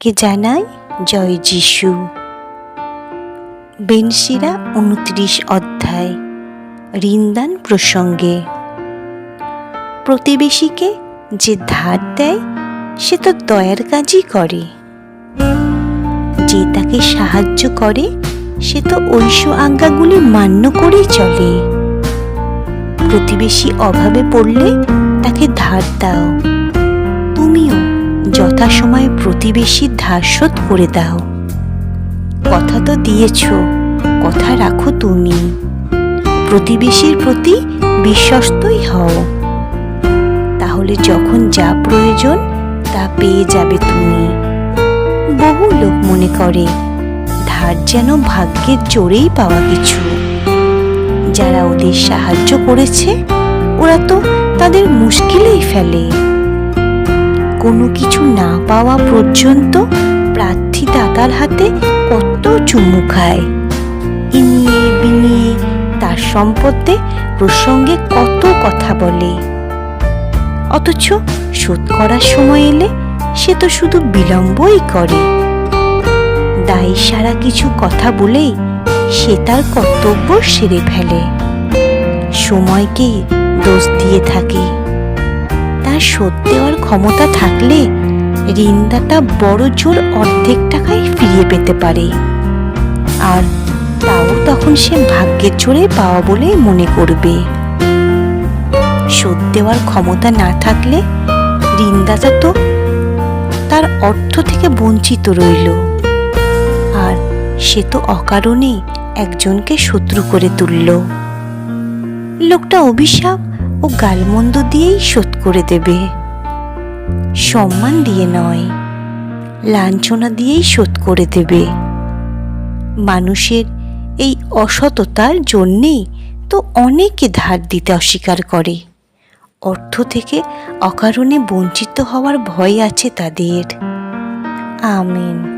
কে জানাই? জয় যিশু। বেনশিরা উনত্রিশ অধ্যায়, ঋণদান প্রসঙ্গে। প্রতিবেশীকে যে ধার দেয়, সে তো দয়ার কাজই করে। যে তাকে সাহায্য করে, সে তো ঐশ আজ্ঞাগুলি মান্য করেই চলে। প্রতিবেশী অভাবে পড়লে তাকে ধার দাও। যথাসময়ে প্রতিবেশীর ধার শোধ করে দাও। কথা তো দিয়েছ, কথা রাখো তুমি। প্রতিবেশীর প্রতি বিশ্বস্তই হও। তাহলে যখন যা প্রয়োজন, তা পেয়ে যাবে তুমি। বহু লোক মনে করে, ধার যেন ভাগ্যের জোরেই পাওয়া কিছু। যারা ওদের সাহায্য করেছে, ওরা তো তাদের মুশকিলেই ফেলে। কোনো কিছু না পাওয়া পর্যন্ত প্রার্থী দাতার হাতে কত চুমু খায়। তার সম্পদে প্রসঙ্গে কত কথা বলে। অথচ শোধ করার সময় এলে সে তো শুধু বিলম্বই করে। দায়ী সারা কিছু কথা বলেই সে তার কর্তব্য সেরে ফেলে। সময়কেই দোষ দিয়ে থাকে। তার শোধ দেওয়ার ক্ষমতা থাকলে ঋণদাতা বড় জোর অর্ধেক টাকাই ফিরিয়ে পেতে পারে। আর তাও তখন সে ভাগ্যের জোরে পাওয়া বলে মনে করবে। শোধ দেওয়ার ক্ষমতা না থাকলে ঋণদাতা তো তার অর্থ থেকে বঞ্চিত রইল। আর সে তো অকারণে একজনকে শত্রু করে তুলল। লোকটা অভিশাপ ও গালমন্দ দিয়েই শোধ করে দেবে। সম্মান দিয়ে নয়, লাঞ্ছনা দিয়েই শোধ করে দেবে। মানুষের এই অসততার জন্যেই তো অনেকে ধার দিতে অস্বীকার করে। অর্থ থেকে অকারণে বঞ্চিত হওয়ার ভয় আছে তাদের। আমিন।